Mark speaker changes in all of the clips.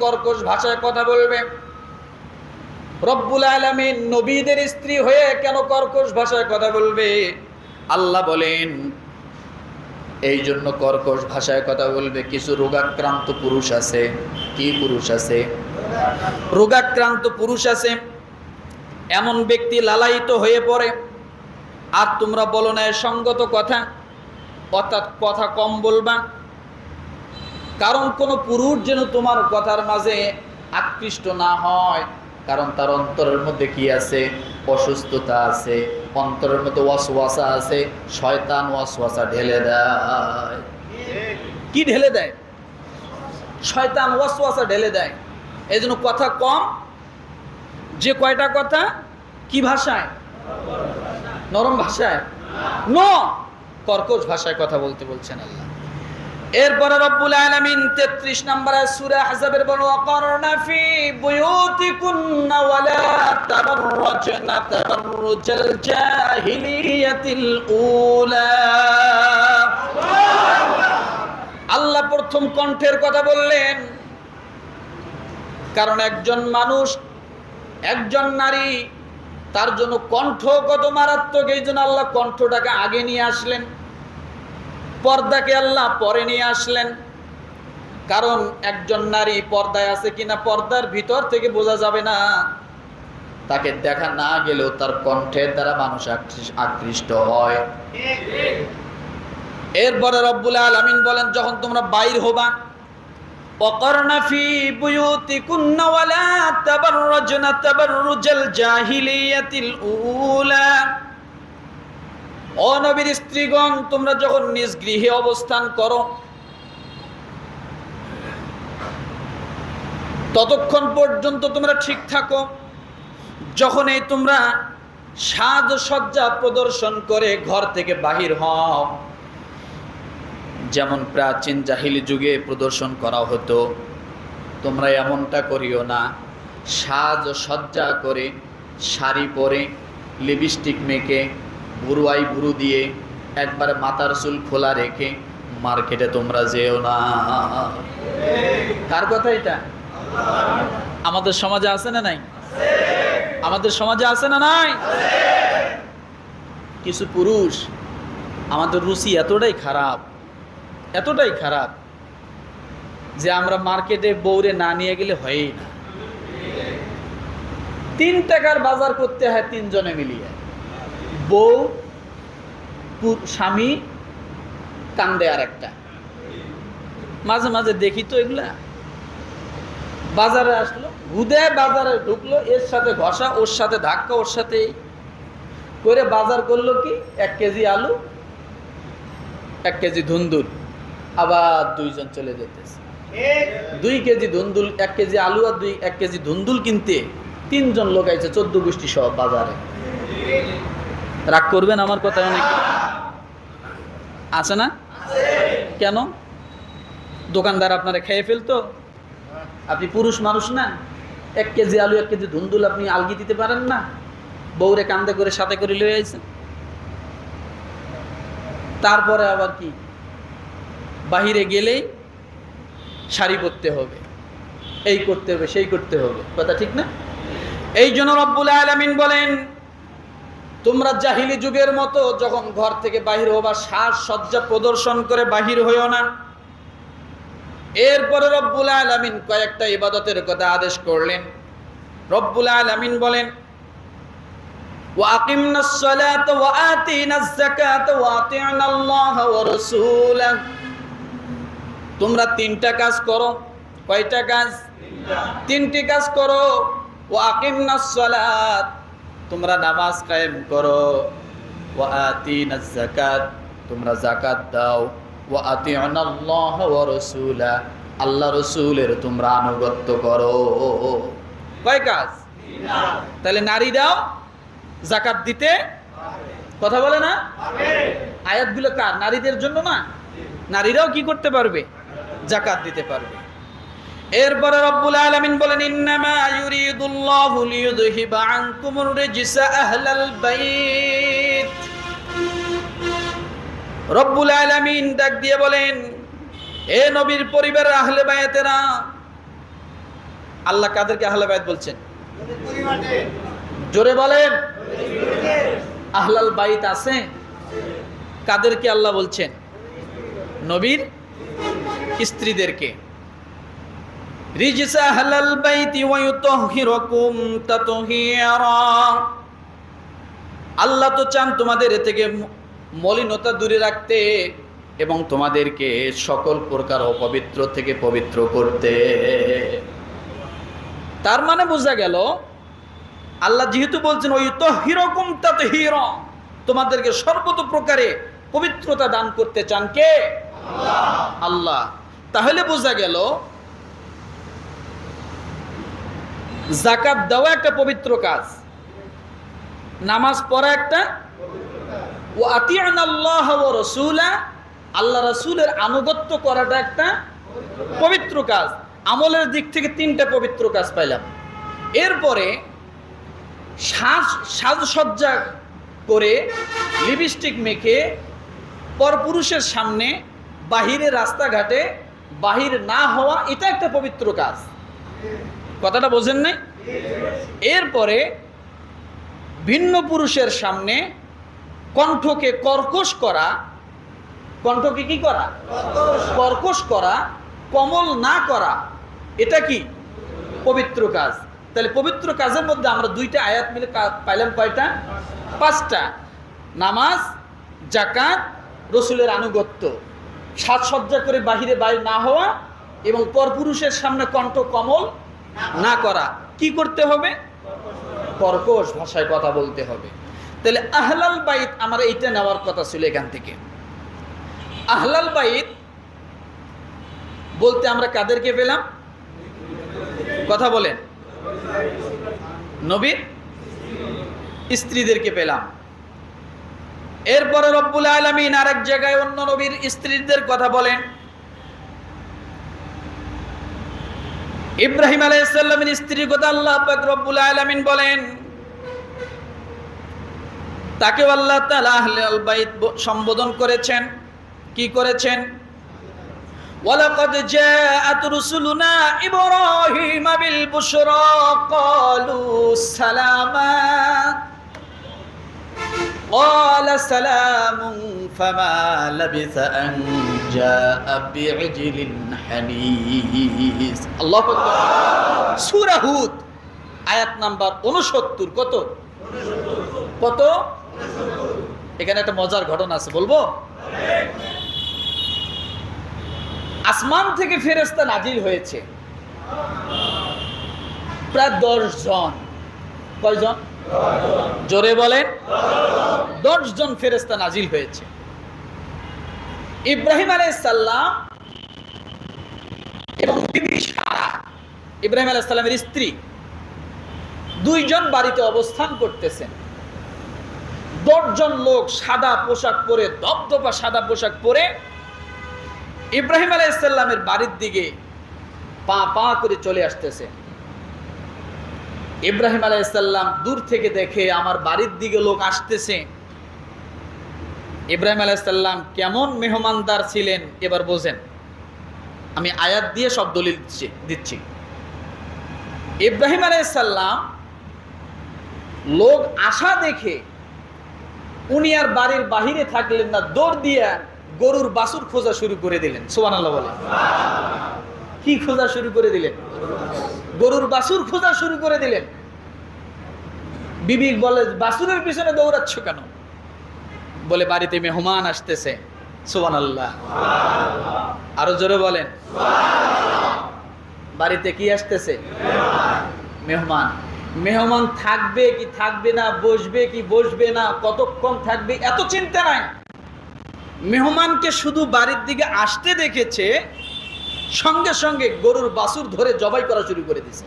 Speaker 1: কর্কশ ভাষায় কথা বলবে। রব্বুল আলমিন নবীদের স্ত্রী হয়ে কেন কর্কশ ভাষায় কথা বলবে? আল্লাহ বলেন, এই জন্য কর্কশ ভাষায় কথা বলবে। কিছু রোগাক্রান্ত পুরুষ আছে। কি পুরুষ আছে? রোগাক্রান্ত পুরুষ আছে। এমন ব্যক্তি লালায়িত হয়ে পড়ে। আর তোমরা বলো না সঙ্গত কথা। অর্থাৎ কথা কম বলবা। কারণ কোনো পুরুষ যেন তোমার কথার মাঝে আকৃষ্ট না হয়। কারণ তার অন্তরের মধ্যে কি আছে? অসুস্থতা আছে, অন্তরের মধ্যে ওয়াসওয়াসা আছে, শয়তান ওয়াসওয়াসা ঢেলে দেয়। কি ঢেলে দেয়? শয়তান ওয়াসওয়াসা ঢেলে দেয়। এই জন্য কথা কম। যে কয়টা কথা? কি ভাষায়? নরম ভাষায়। ন! কর্কশ ভাষায় কথা বলতে বলছেন আল্লাহ। এরপরে রব্বুল আলামিন 33 নম্বরে সূরা আহজাবের বড় অকরনা ফি বুয়ুতিকুন্না ওয়ালা তাবাররাজনা জাহিলিয়াতিল উলা। আল্লাহ প্রথম কণ্ঠের কথা বললেন, কারণ একজন মানুষ, একজন নারী, তার জন্য কণ্ঠ কত মারাত্মক, এই জন্য আল্লাহ কণ্ঠটাকে আগে নিয়ে আসলেন। পর্দাকে আল্লাহ পরে নিয়ে আসলেন। কারণ একজন নারী পর্দায় আছে কিনা পর্দার ভিতর থেকে বোঝা যাবে না। তাকে দেখা না গেলেও তার কণ্ঠের দ্বারা মানুষ আকৃষ্ট হয়। এরপরে রব্বুল আলমিন বলেন, যখন তোমরা বাইর হবা জাহিলিয়াতিল উলা। অনবীর স্ত্রীগণ, তোমরা যখন নিজ গৃহে অবস্থান করো, ততক্ষণ পর্যন্ত তোমরা ঠিক থাকো। যখন এই তোমরা সাজসজ্জা প্রদর্শন করে ঘর থেকে বাহির হও, যেমন প্রাচীন জাহিলি যুগে প্রদর্শন করা হতো, তোমরা এমনটা করিও না। সাজসজ্জা করে শাড়ি পরে, লিপস্টিক মেখে বুড়ুয়াই বুড়ু দিয়ে একবারে মাথার চুল খোলা রেখে, মার্কেটে তোমরা যেও না। কার কথা এটা? আমাদের সমাজে আছে না নাই? আমাদের সমাজে আছে না নাই? কিছু পুরুষ, আমাদের রুচি এতটাই খারাপ এতটাই খারাপ, যে আমরা মার্কেটে বউরে না নিয়ে গেলে হয়ই না। তিন টাকার বাজার করতে হয় তিনজনে মিলিয়ে। বউ স্বামী, কান্দে আর একটা মাঝে মাঝে দেখি তো এগুলা। বাজারে আসলো হুদে বাজারে ঢুকলো, এর সাথে ঘষা, ওর সাথে ধাক্কা, ওর সাথে করে বাজার করল কি? এক কেজি আলু, এক কেজি ধুন্দুল, আবার দুইজন চলে যেতেছে। দুই কেজি ধুন্দুল, এক কেজি আলু আর দুই, এক কেজি ধুন্দুল কিনতে তিনজন লোক আইছে, চোদ্দ গোষ্ঠী সহ বাজারে। রাগ করবেন আমার কথা অনেক? আছে না? কেন? দোকানদার আপনারা খেয়ে ফেলতো? আপনি পুরুষ মানুষ না? এক কেজি আলু, এক কেজি ধুন্দুল আপনি আলগি দিতে পারেন না? বউরে কান্দে করে সাথে করে লয়ে আইছেন? তারপরে আবার কি? বাহিরে গেলেই শাড়ি পরতে হবে। এই করতে হবে, সেই করতে হবে। কথা ঠিক না? এই জন্য রব্বুল আলামিন বলেন তোমরা জাহিলি যুগের মতো যখন ঘর থেকে বাহির হবা সাজ সজ্জা প্রদর্শন করে বাহির হইও না এরপরে রব্বুল আলামিন কয়েকটা ইবাদতের কথা আদেশ করলেন রব্বুল আলামিন বলেন وأقمنا الصلاة وآتينا الزكاة وأطعنا الله ورسوله তোমরা তিনটা কাজ করো কয়টা কাজ তিনটি কাজ করো ও আকিমনা সালাত তোমরা নামাজ কায়েম করো। ও আতিনা যাকাত, তোমরা জাকাত দাও। ও আতিউনা আল্লাহ ওয়া রাসূলা, আল্লাহ রসুলের তোমরা আনুগত্য করো। কয় কাজ? তাহলে নারীরাও জাকাত দিতে কথা বলে না? আয়াতগুলো কার? নারীদের জন্য না? নারীরাও কি করতে পারবে? জাকাত দিতে পারবে। এরপরে রব্বুল আলামিন বলেন, ইন্নামা ইউরিদুল্লাহু লিইউযহিবা আনকুমুর রিজসা আহলাল বাইত। রব্বুল আলামিন ডাক দিয়ে বলেন, এ নবীর পরিবারের আহলে বায়াতেরা আল্লাহ কাদেরকে আহলে বাইত বলছেন? জোরে বলেন, আহলাল বাইত আছে, কাদেরকে আল্লাহ বলছেন? নবীর স্ত্রীদেরকে। রিজসা আহলাল বাইতি ওয়া ইউতাহহিরুকুম আল্লাহ তো চান তোমাদের থেকে মলিনতা দূরে রাখতে এবং তোমাদেরকে সকল প্রকার অপবিত্র থেকে পবিত্র করতে। তার মানে বোঝা গেল, আল্লাহ যেহেতু বলছেন ওই তো হিরকম তাতে হির তোমাদেরকে সর্বত প্রকারে পবিত্রতা দান করতে চান কে? আল্লাহ। তাহলে বোঝা গেল জাকাত দেওয়া একটা পবিত্র কাজ। নামাজ পড়া একটা ও আতিয়ান আল্লাহ রসুলা, আল্লাহ রসুলের আনুগত্য করাটা একটা পবিত্র কাজ। আমলের দিক থেকে তিনটা পবিত্র কাজ পাইলাম। এরপরে সাজ, সাজসজ্জা করে লিপস্টিক মেখে পরপুরুষের সামনে বাহিরে রাস্তাঘাটে বাহির না হওয়া, এটা একটা পবিত্র কাজ। কথাটা বোঝেন নাই? এরপরে ভিন্ন পুরুষের সামনে কণ্ঠকে কর্কশ করা, কণ্ঠকে কি করা? কর্কশ করা, কমল না করা, এটা কি? পবিত্র কাজ। তাহলে পবিত্র কাজের মধ্যে আমরা দুইটা আয়াত মিলে পাইলাম কয়টা? পাঁচটা। নামাজ জাকাত রসুলের আনুগত্য। সাজসজ্জা করে বাহিরে বাইর না হওয়া এবং পরপুরুষের সামনে কণ্ঠ কমল না করা। কি করতে হবে? কর্কশ ভাষায় কথা বলতে হবে। তাহলে আহলাল বাইত আমার এইটা নেওয়ার কথা ছিল এখান থেকে। আহলাল বাইত বলতে আমরা কাদেরকে পেলাম? কথা বলেন। নবীর স্ত্রীদেরকে পেলাম। এরপরে রব্বুল আলমিন আরেক জায়গায় অন্য নবীর স্ত্রীদের কথা বলেন। ইব্রাহিম আলাইসাল্লামের স্ত্রীর কথা আল্লাহ রব্বুল আলামিন বলেন তাকে আল্লাহ তাআলা বাইত সম্বোধন করেছেন। কি করেছেন? ইব্রাহিম বিল قال سلام فما لبث أن جاء بعجل حنيس الله أكبر সূরা হুদ আয়াত নাম্বার 69 কত কত এখানে একটা মজার ঘটনা আছে বলবো আসমান থেকে ফেরেশতা নাজিল হয়েছে প্রায় দশ জন কয়জন জোরে বলেন দশ জন ফেরেস্তা নাজিল হয়েছে। ইব্রাহিম আলাইসাল্লাম এবং বিবি সারা, ইব্রাহিম আলাইসাল্লামের স্ত্রী দুইজন বাড়িতে অবস্থান করতেছেন। দশজন লোক সাদা পোশাক পরে দপদপা সাদা পোশাক পরে ইব্রাহিম আলাইসাল্লামের বাড়ির দিকে পা পা করে চলে আসতেছে। ইব্রাহিম আলাইসাল্লাম দূর থেকে দেখে আমার বাড়ির দিকে লোক আসতেছে। ইব্রাহিম আলাইসাল্লাম কেমন মেহমানদার ছিলেন? এবার বোঝেন। আমি আয়াত দিয়ে সব দলিল দিচ্ছি দিচ্ছি। ইব্রাহিম আলাইসাল্লাম লোক আসা দেখে উনি আর বাড়ির বাহিরে থাকলেন না, দৌড় দিয়ে গরুর বাসুর খোঁজা শুরু করে দিলেন। সোহান আল্লাহ বলে কি খোঁজা শুরু করে দিলেন? গরুর বাসুর খোঁজা শুরু করে দিলেন। বিবি বলে বাসুরের পিছনে দৌড়াচ্ছ কেন? বলে, বাড়িতে মেহমান আসতেছে। সোহান আল্লাহ আরও জোরে বলেন। বাড়িতে কি আসতেছে? মেহমান। মেহমান থাকবে কি থাকবে না, বসবে কি বসবে না, কতক্ষণ থাকবে, এত চিন্তা নাই। মেহমানকে শুধু বাড়ির দিকে আসতে দেখেছে সঙ্গে সঙ্গে গরুর বাসুর ধরে জবাই করা শুরু করে দিছে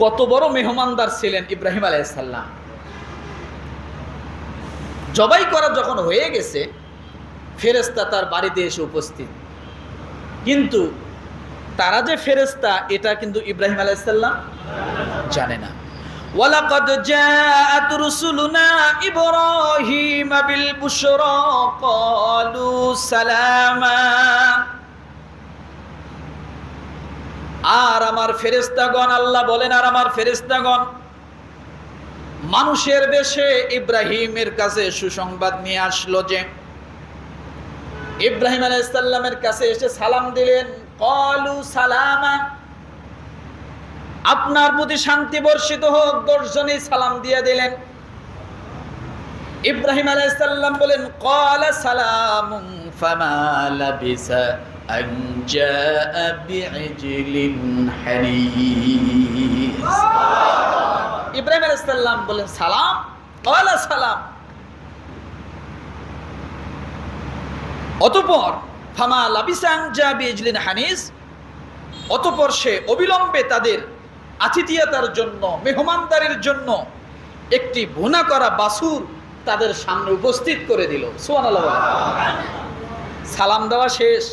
Speaker 1: কত বড় মেহমানদার ছিলেন ইব্রাহিম আলাইসাল্লাম জবাই করা যখন হয়ে গেছে ফেরেস্তা তার বাড়িতে এসে উপস্থিত। কিন্তু তারা যে ফেরেস্তা এটা কিন্তু ইব্রাহিম আলাইসাল্লাম জানে না। ولقد جاءت رسلنا إبراهيم بالبشرى قالوا سلاما আর আমার ফেরেস্তাগণ আল্লাহ বলেন আর আমার ফেরেস্তাগণ মানুষের বেশে ইব্রাহিমের কাছে সুসংবাদ নিয়ে আসলো যে ইব্রাহিম আলাইসাল্লামের কাছে এসে সালাম দিলেন কলু সালামা আপনার প্রতি শান্তি বর্ষিত হোক দর্শনে সালাম দিয়ে দিলেন। ইব্রাহিম আলাইসাল্লাম বলেন কলা সালাম ইব্রাহিম আলাইসাল্লাম বলেন, সালাম কলা সালাম। অতপর, ফামা লাবিসাং জা বিজলিন হানিস? অতপর সে অবিলম্বে তাদের আতিথিয়তার জন্য, মেহমানদারির জন্য একটি ভুনা করা বাসুর তাদের সামনে উপস্থিত করে দিল। বলেন। সালাম দেওয়া শেষ।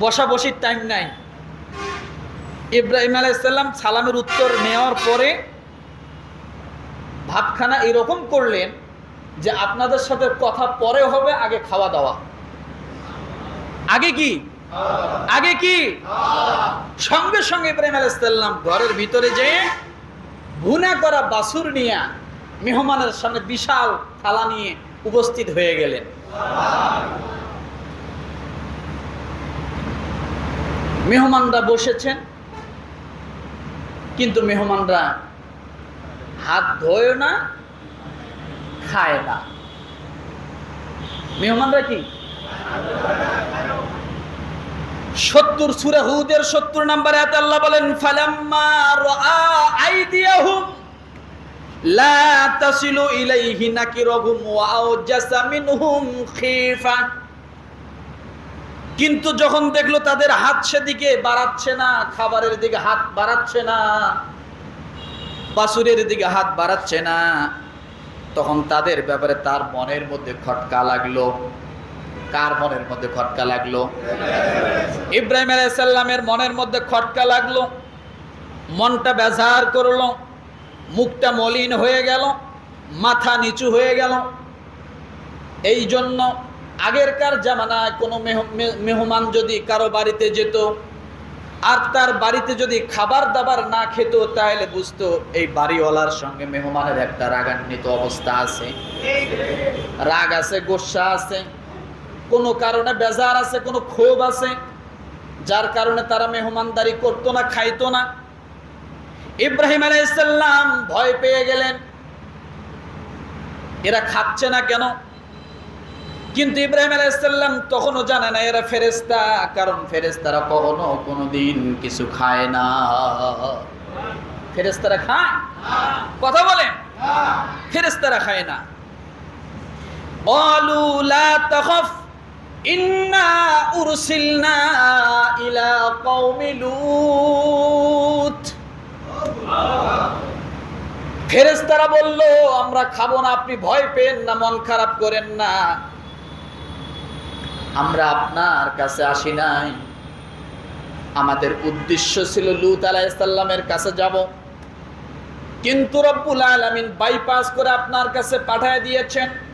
Speaker 1: বসা বসির টাইম নাই। ইব্রাহিম আলাইসাল্লাম সালামের উত্তর নেওয়ার পরে ভাতখানা এরকম করলেন যে আপনাদের সাথে কথা পরে হবে, আগে খাওয়া দাওয়া। আগে কি? আগে কি? সঙ্গে সঙ্গে ইব্রাহিম আলাইসাল্লাম ঘরের ভিতরে যেয়ে ভুনা করা বাসুর নিয়ে মেহমানের সামনে বিশাল থালা নিয়ে উপস্থিত হয়ে গেলেন। মেহমানরা বসেছেন, কিন্তু মেহমানরা হাত ধোয় না, খায় না। মেহমানরা কি? সত্তর সুরা হুদের সত্তর নাম্বার এত আল্লাহ বলেন, ফালাম্মা কিন্তু যখন দেখল তাদের হাত সেদিকে বাড়াচ্ছে না, খাবারের দিকে হাত বাড়াচ্ছে না, বাসুরের দিকে হাত বাড়াচ্ছে না, তখন তাদের ব্যাপারে তার মনের মধ্যে খটকা লাগল। কার মনের মধ্যে খটকা লাগল? ইব্রাহিম আলাইসাল্লামের মনের মধ্যে খটকা লাগল, মনটা বেজার করল, মুখটা মলিন হয়ে গেল, মাথা নিচু হয়ে গেল। এই জন্য আগেরকার জামানায় কোনো মেহমান যদি কারও বাড়িতে যেত, আর তার বাড়িতে যদি খাবার দাবার না খেত, তাহলে বুঝতো এই বাড়িওয়ালার সঙ্গে মেহমানের একটা রাগান্বিত অবস্থা আছে। রাগ আছে, গোসা আছে। কোনো কারণে বেজার আছে, কোনো ক্ষোভ আছে, যার কারণে তারা মেহমানদারি করতো না, খাইতো না। ইব্রাহিম আলাইসাল্লাম ভয় পেয়ে গেলেন। এরা খাচ্ছে না কেন? কিন্তু ইব্রাহিম আলাইসাল্লাম তখনও জানে না, এরা ফেরেস্তা কারণ ফেরেস্তারা কখনো কোনো দিন কিছু খায় না। ফেরেস্তারা খায়? কথা বলে ফেরেস্তারা খায় না। ইন্না উরসিলনা ইলা কওমি লুত। ফেরেস্তারা বলল, আমরা খাব না, আপনি ভয় পেন না, মন খারাপ করেন না। আমরা আপনার কাছে আসি নাই। আমাদের উদ্দেশ্য ছিল লুত আলাইসাল্লামের কাছে যাব। কিন্তু রব্বুল আলমিন বাইপাস করে আপনার কাছে পাঠায় দিয়েছেন।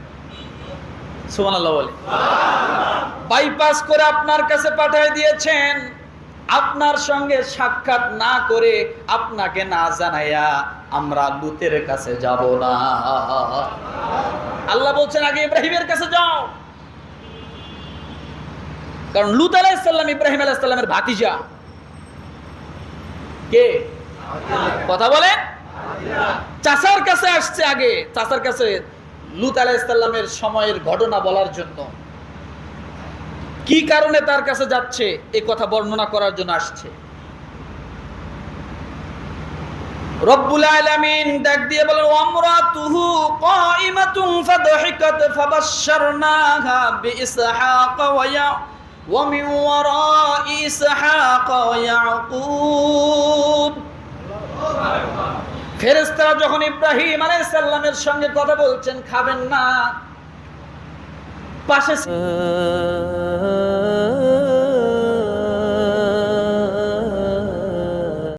Speaker 1: বাইপাস করে আপনার কাছে পাঠিয়ে দিয়েছেন। আপনার সঙ্গে সাক্ষাৎ না করে আপনাকে না জানাইয়া আমরা লুতের কাছে যাব না। আল্লাহ বলছেন, আগে ইব্রাহিমের কাছে যাও। কারণ লুত আলাইসাল্লাম ইব্রাহিম আলাইসাল্লামের ভাতিজা। কে? কথা বলেন? চাচার কাছে আসছে আগে। চাচার কাছে লুত আলাইসাল্লামের সময়ের ঘটনা বলার জন্য কি কারণে তার কাছে যাচ্ছে এই কথা বর্ণনা করার জন্য আসছে। রব্বুল ডাক দিয়ে বলেন ফেরেশতারা যখন ইব্রাহিম আলাইসাল্লামের সঙ্গে কথা বলছেন খাবেন না। পাশে